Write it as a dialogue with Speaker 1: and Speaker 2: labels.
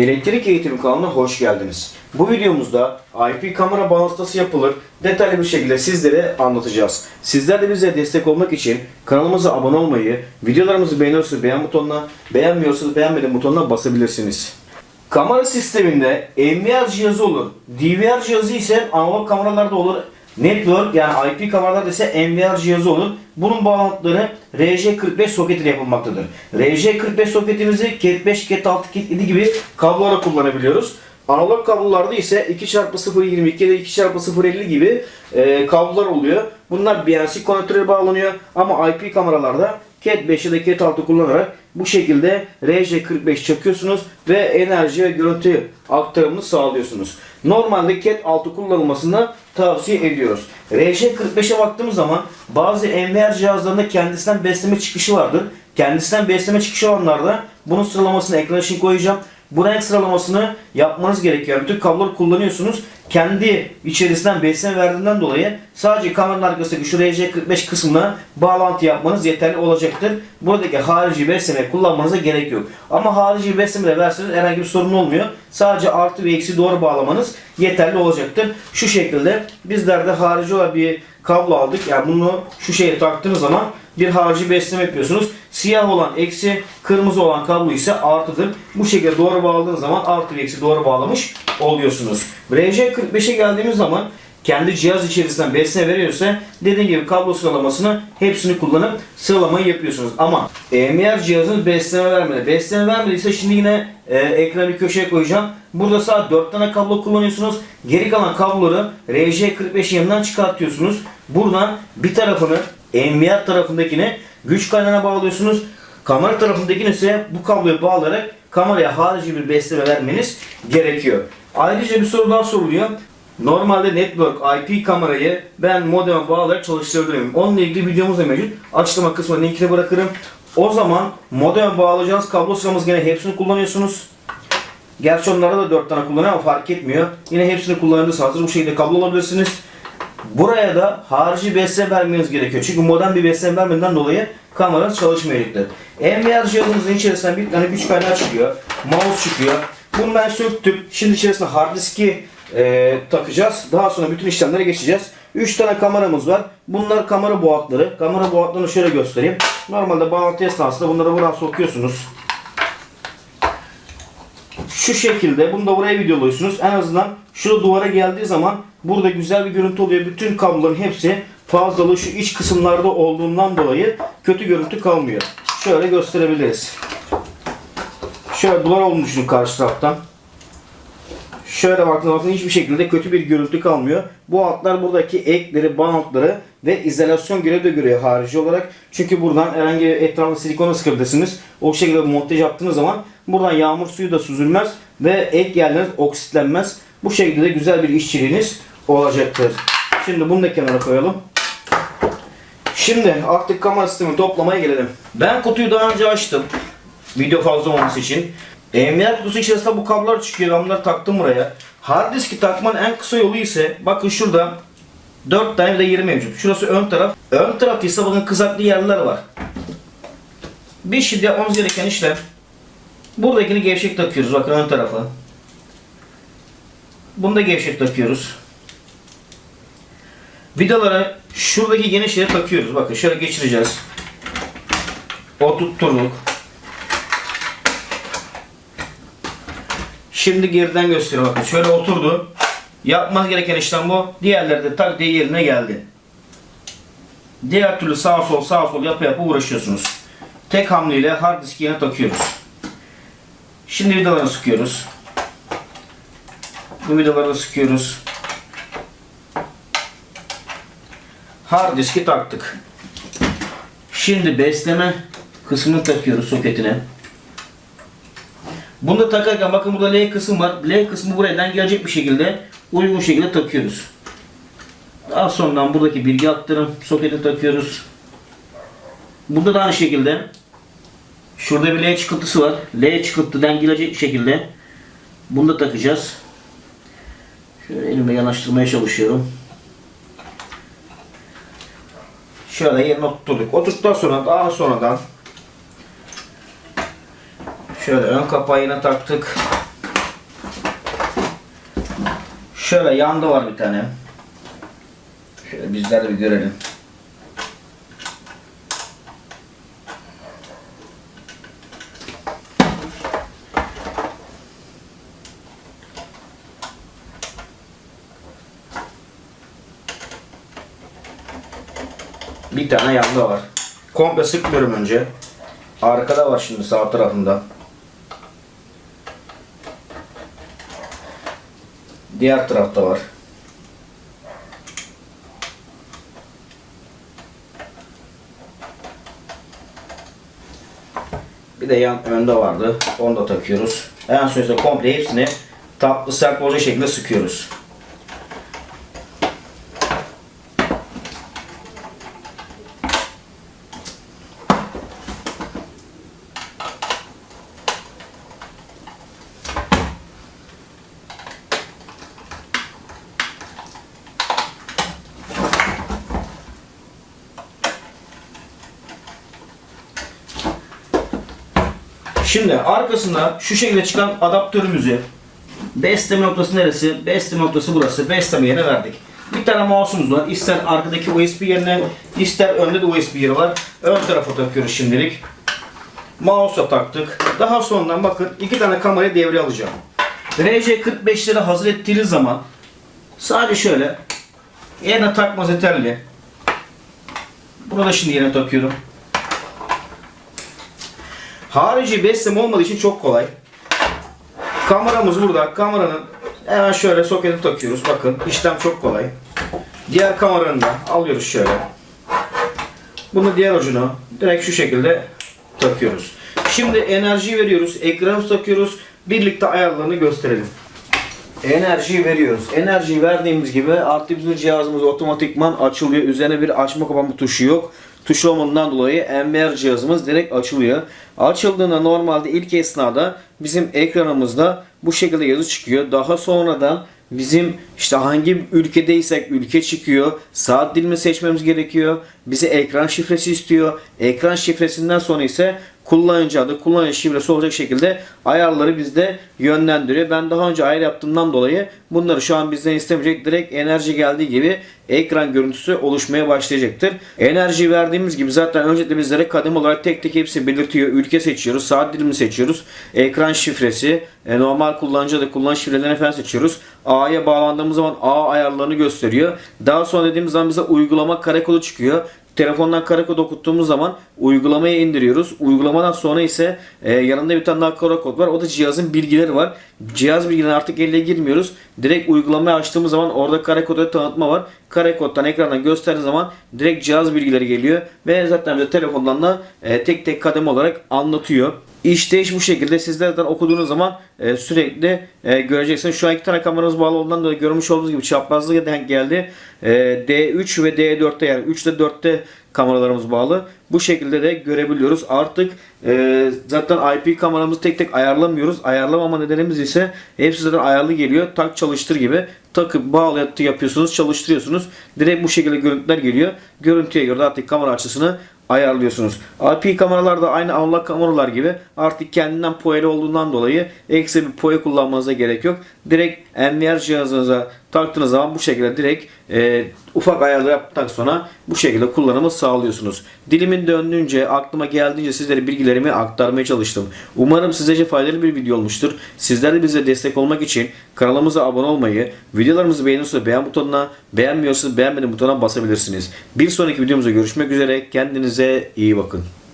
Speaker 1: Elektrik eğitimi kanalına hoş geldiniz. Bu videomuzda IP kamera bağlantısı yapılır detaylı bir şekilde sizlere anlatacağız. Sizler de bize destek olmak için kanalımıza abone olmayı, videolarımızı beğeniyorsanız beğen butonuna, beğenmiyorsanız beğenmedim butonuna basabilirsiniz. Kamera sisteminde NVR cihazı olur. DVR cihazı ise analog kameralarda olur. Network yani IP kameralarda ise NVR cihazı olur. Bunun bağlantıları RJ45 soket ile yapılmaktadır. RJ45 soketimizi Cat 5, Cat 6, Cat 7 gibi kablolara kullanabiliyoruz. Analog kablolarda ise 2x022 ya da 2x050 gibi e, kablolar oluyor. Bunlar BNC konektöre bağlanıyor ama IP kameralarda Cat 5 ya da Cat 6 kullanarak bu şekilde RJ45 çakıyorsunuz ve enerji ve görüntü aktarımını sağlıyorsunuz. Normalde Cat 6 kullanılmasını tavsiye ediyoruz. RJ45'e baktığımız zaman bazı NVR cihazlarında kendisinden besleme çıkışı vardır. Kendisinden besleme çıkışı olanlarda bunun sıralamasını ekran için koyacağım. Bu renk sıralamasını yapmanız gerekiyor. Bütün kabloları kullanıyorsunuz. Kendi içerisinden besleme verdiğinden dolayı sadece kameranın arkasındaki şu RJ45 kısmına bağlantı yapmanız yeterli olacaktır. Buradaki harici besleme kullanmanıza gerek yok. Ama harici besleme de verseniz herhangi bir sorun olmuyor. Sadece artı ve eksi doğru bağlamanız yeterli olacaktır. Şu şekilde bizler de harici olan bir kablo aldık. Yani bunu şu şeye taktığınız zaman bir harici besleme yapıyorsunuz. Siyah olan eksi, kırmızı olan kablo ise artıdır. Bu şekilde doğru bağladığınız zaman artı ve eksi doğru bağlamış oluyorsunuz. RJ45'e geldiğimiz zaman kendi cihaz içerisinden besleme veriyorsa dediğim gibi kablo sıralamasını hepsini kullanıp sıralamayı yapıyorsunuz. Ama EMR cihazın besleme vermedi. Besleme vermediyse şimdi yine e, ekranı köşeye koyacağım. Burada sadece 4 tane kablo kullanıyorsunuz. Geri kalan kabloları RJ45 yanından çıkartıyorsunuz. Buradan bir tarafını EMR tarafındakine güç kaynağına bağlıyorsunuz. Kamera tarafındakini ise bu kabloya bağlayarak kameraya harici bir besleme vermeniz gerekiyor. Ayrıca bir soru daha soruluyor. Normalde network IP kamerayı ben modeme bağlayarak çalıştırabilir miyim? Onunla ilgili videomuz da mevcut. Açıklama kısmına linkini bırakırım. O zaman modeme bağlayacağınız kablo sıramız gene hepsini kullanıyorsunuz. Gerçi onlarda da 4 tane kullanıyor ama fark etmiyor. Yine hepsini kullanırsanız hazır bu şekilde kablo alabilirsiniz. Buraya da harici besleme vermeniz gerekiyor. Çünkü modem bir besleme vermeden dolayı kameranız çalışmayacaktır. NVR cihazımızın içerisinden bir tane güç kaynağı çıkıyor. Mouse çıkıyor. Bunu ben söktüm. Şimdi içerisine hard diski e, takacağız. Daha sonra bütün işlemlere geçeceğiz. 3 tane kameramız var. Bunlar kamera boğatları. Kamera boğatlarını şöyle göstereyim. Normalde bağlantı esnasında bunları buradan sokuyorsunuz. Şu şekilde bunu da buraya videoluyorsunuz. En azından şu duvara geldiği zaman burada güzel bir görüntü oluyor. Bütün kabloların hepsi fazlalığı şu iç kısımlarda olduğundan dolayı kötü görüntü kalmıyor. Şöyle gösterebiliriz. Şöyle duvar düşünün karşı taraftan. Şöyle baktığınız bakın hiçbir şekilde kötü bir görüntü kalmıyor. Bu altlar buradaki ekleri, bantları ve izolasyon görevi de görüyor harici olarak. Çünkü buradan herhangi bir etrafına silikona sıkabilirsiniz. O şekilde montaj yaptığınız zaman buradan yağmur suyu da süzülmez ve ek yerleriniz oksitlenmez. Bu şekilde de güzel bir işçiliğiniz olacaktır. Şimdi bunu da kenara koyalım. Şimdi artık kamera sistemi toplamaya gelelim. Ben kutuyu daha önce açtım. Video fazla olması için. EMR kutusu içerisinde bu kablolar çıkıyor. Ben bunları taktım buraya. Hard diski takmanın en kısa yolu ise bakın şurada 4 tane de yeri mevcut. Şurası ön taraf. Ön tarafta ise bakın kızaklı yerler var. Bir şimdi yapmamız gereken işlem buradakini gevşek takıyoruz. Bakın ön tarafa. Bunu da gevşek takıyoruz. Vidalara şuradaki geniş yere takıyoruz. Bakın şöyle geçireceğiz. Oturtturduk. Şimdi geriden gösteriyor bakın. Şöyle oturdu. Yapmanız gereken işlem bu. Diğerleri de tak diye yerine geldi. Diğer türlü sağ sol sağ sol yapa yapa uğraşıyorsunuz. Tek hamleyle hard diski yerine takıyoruz. Şimdi vidalarını sıkıyoruz. Bu vidalarını sıkıyoruz. Hard diski taktık. Şimdi besleme kısmını takıyoruz soketine. Bunu da takarken bakın burada L kısım var. L kısmı buradan gelecek bir şekilde uygun şekilde takıyoruz. Daha sonradan buradaki bilgi aktarım soketi takıyoruz. Burada da aynı şekilde şurada bir L çıkıntısı var. L çıkıntıdan gelecek şekilde bunu da takacağız. Şöyle elime yanaştırmaya çalışıyorum. Şöyle yerine oturttuk. Oturttuktan sonra daha sonradan Şöyle ön kapağı yine taktık. Şöyle yanda var bir tane. Şöyle bizler de bir görelim. Bir tane yanda var. Komple sıkmıyorum önce. Arkada var şimdi sağ tarafında. Diğer tarafta var. Bir de yan önde vardı. Onu da takıyoruz. En sonunda komple hepsini tatlı sert olacak şekilde sıkıyoruz. Şimdi arkasında şu şekilde çıkan adaptörümüzü besleme noktası neresi? Besleme noktası burası. Besleme yerine verdik. Bir tane mouse'umuz var. İster arkadaki USB yerine, ister önde de USB yeri var. Ön tarafa takıyoruz şimdilik. Mouse'a taktık. Daha sonradan bakın iki tane kamerayı devreye alacağım. RJ45'leri hazır ettiğiniz zaman sadece şöyle yerine takmaz yeterli. Bunu da şimdi yerine takıyorum. Harici besleme olmadığı için çok kolay. Kameramız burada. Kameranın hemen şöyle soketi takıyoruz. Bakın işlem çok kolay. Diğer kameranı da alıyoruz şöyle. Bunu diğer ucuna direkt şu şekilde takıyoruz. Şimdi enerjiyi veriyoruz. Ekranı takıyoruz. Birlikte ayarlarını gösterelim. Enerjiyi veriyoruz. Enerjiyi verdiğimiz gibi artık bizim cihazımız otomatikman açılıyor. Üzerine bir açma kapama tuşu yok. Tuş olmadığından dolayı MBR cihazımız direkt açılıyor. Açıldığında normalde ilk esnada bizim ekranımızda bu şekilde yazı çıkıyor. Daha sonradan bizim işte hangi ülkedeysek ülke çıkıyor. Saat dilimi seçmemiz gerekiyor. Bize ekran şifresi istiyor. Ekran şifresinden sonra ise kullanıcı adı, kullanıcı şifresi olacak şekilde ayarları bizde yönlendiriyor. Ben daha önce ayar yaptığımdan dolayı bunları şu an bizden istemeyecek. Direkt enerji geldiği gibi ekran görüntüsü oluşmaya başlayacaktır. Enerji verdiğimiz gibi zaten öncelikle bizlere kadem olarak tek tek hepsi belirtiyor. Ülke seçiyoruz, saat dilimi seçiyoruz, ekran şifresi, e, normal kullanıcı adı, kullanıcı şifrelerini falan seçiyoruz. A'ya bağlandığımız zaman A ayarlarını gösteriyor. Daha sonra dediğimiz zaman bize uygulama kare kodu çıkıyor. Telefondan kare kod okuttuğumuz zaman uygulamayı indiriyoruz. Uygulamadan sonra ise e, yanında bir tane daha kare kod var. O da cihazın bilgileri var. Cihaz bilgilerine artık elle girmiyoruz. Direkt uygulamayı açtığımız zaman orada kare kodu tanıtma var. Kare koddan ekrandan gösterdiği zaman direkt cihaz bilgileri geliyor. Ve zaten bize telefondan da e, tek tek kademe olarak anlatıyor. İşte bu şekilde sizler zaten okuduğunuz zaman e, sürekli e, göreceksiniz. Şu an iki tane kameramız bağlı olduğundan dolayı görmüş olduğunuz gibi çaprazlığa denk geldi. E, D3 ve D4'te yani 3 ile 4'te kameralarımız bağlı. Bu şekilde de görebiliyoruz. Artık e, zaten IP kameramızı tek tek ayarlamıyoruz. Ayarlamama nedenimiz ise hepsi zaten ayarlı geliyor. Tak çalıştır gibi takıp bağlı yapıyorsunuz, çalıştırıyorsunuz. Direkt bu şekilde görüntüler geliyor. Görüntüye göre artık kamera açısını ayarlıyorsunuz. IP kameralar da aynı analog kameralar gibi artık kendinden poeli olduğundan dolayı ekstra bir poe kullanmanıza gerek yok. Direkt NVR cihazınıza taktığınız zaman bu şekilde direkt e, ufak ayarlar yaptıktan sonra bu şekilde kullanımı sağlıyorsunuz. Dilimin döndüğünce, aklıma geldiğince sizlere bilgilerimi aktarmaya çalıştım. Umarım sizce faydalı bir video olmuştur. Sizler de bize destek olmak için kanalımıza abone olmayı, videolarımızı beğeniyorsanız beğen butonuna, beğenmiyorsanız beğenmedim butonuna basabilirsiniz. Bir sonraki videomuzda görüşmek üzere. Kendinize iyi bakın.